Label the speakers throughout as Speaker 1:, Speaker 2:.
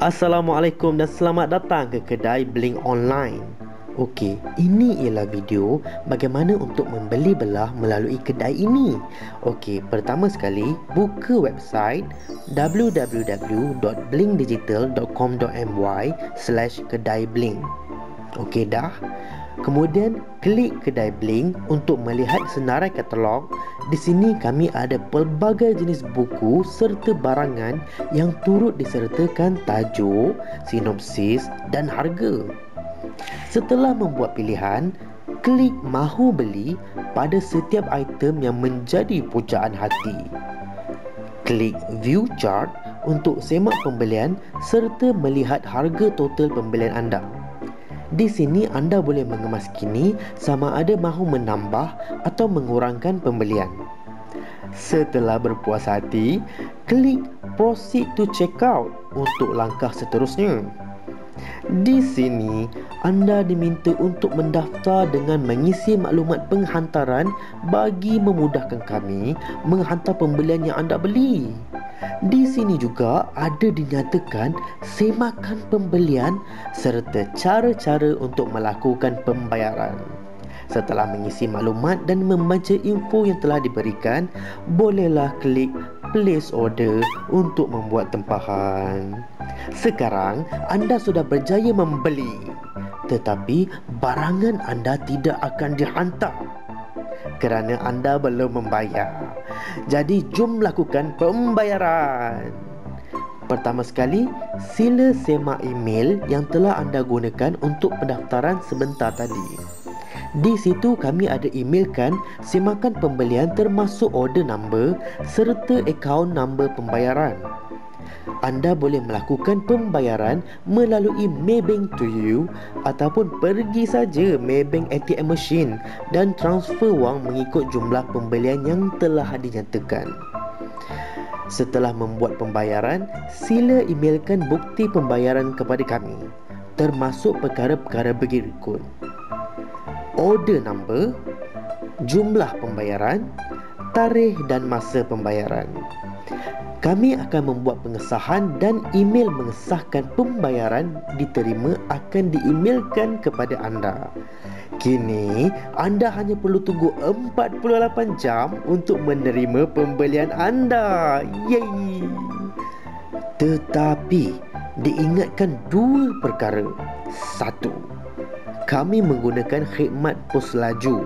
Speaker 1: Assalamualaikum dan selamat datang ke kedai Bling Online. Okey, ini ialah video bagaimana untuk membeli belah melalui kedai ini. Okey, pertama sekali buka website www.blingdigital.com.my/kedaibling. Okey dah. Kemudian klik kedai Blink untuk melihat senarai katalog. Di sini kami ada pelbagai jenis buku serta barangan yang turut disertakan tajuk, sinopsis dan harga. Setelah membuat pilihan, klik mahu beli pada setiap item yang menjadi pujaan hati. Klik view chart untuk semak pembelian serta melihat harga total pembelian anda. Di sini anda boleh mengemas kini sama ada mahu menambah atau mengurangkan pembelian. Setelah berpuas hati, klik proceed to checkout untuk langkah seterusnya. Di sini, anda diminta untuk mendaftar dengan mengisi maklumat penghantaran bagi memudahkan kami menghantar pembelian yang anda beli. Di sini juga ada dinyatakan semakan pembelian serta cara-cara untuk melakukan pembayaran. Setelah mengisi maklumat dan membaca info yang telah diberikan, bolehlah klik place order untuk membuat tempahan. Sekarang anda sudah berjaya membeli tetapi barangan anda tidak akan dihantar kerana anda belum membayar. Jadi jom lakukan pembayaran. Pertama sekali, sila semak email yang telah anda gunakan untuk pendaftaran sebentar tadi. Di situ kami ada emailkan semakan pembelian termasuk order number serta akaun number pembayaran anda boleh melakukan pembayaran melalui Maybank to you ataupun pergi saja Maybank ATM machine dan transfer wang mengikut jumlah pembelian yang telah dinyatakan. Setelah membuat pembayaran, sila emailkan bukti pembayaran kepada kami termasuk perkara-perkara berikut. Order number, jumlah pembayaran, tarikh dan masa pembayaran. Kami akan membuat pengesahan dan email mengesahkan pembayaran diterima akan diemailkan kepada anda. Kini, anda hanya perlu tunggu 48 jam untuk menerima pembelian anda. Yeay! Tetapi, diingatkan dua perkara. Satu, kami menggunakan khidmat pos laju.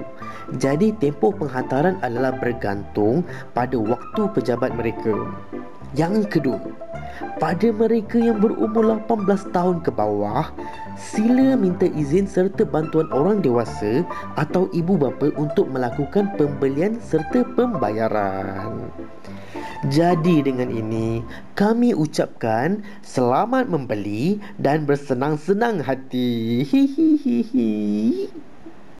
Speaker 1: Jadi, tempoh penghantaran adalah bergantung pada waktu pejabat mereka. Yang kedua, pada mereka yang berumur 18 tahun ke bawah, sila minta izin serta bantuan orang dewasa atau ibu bapa untuk melakukan pembelian serta pembayaran. Jadi dengan ini, kami ucapkan selamat membeli dan bersenang-senang hati. Hihihihi.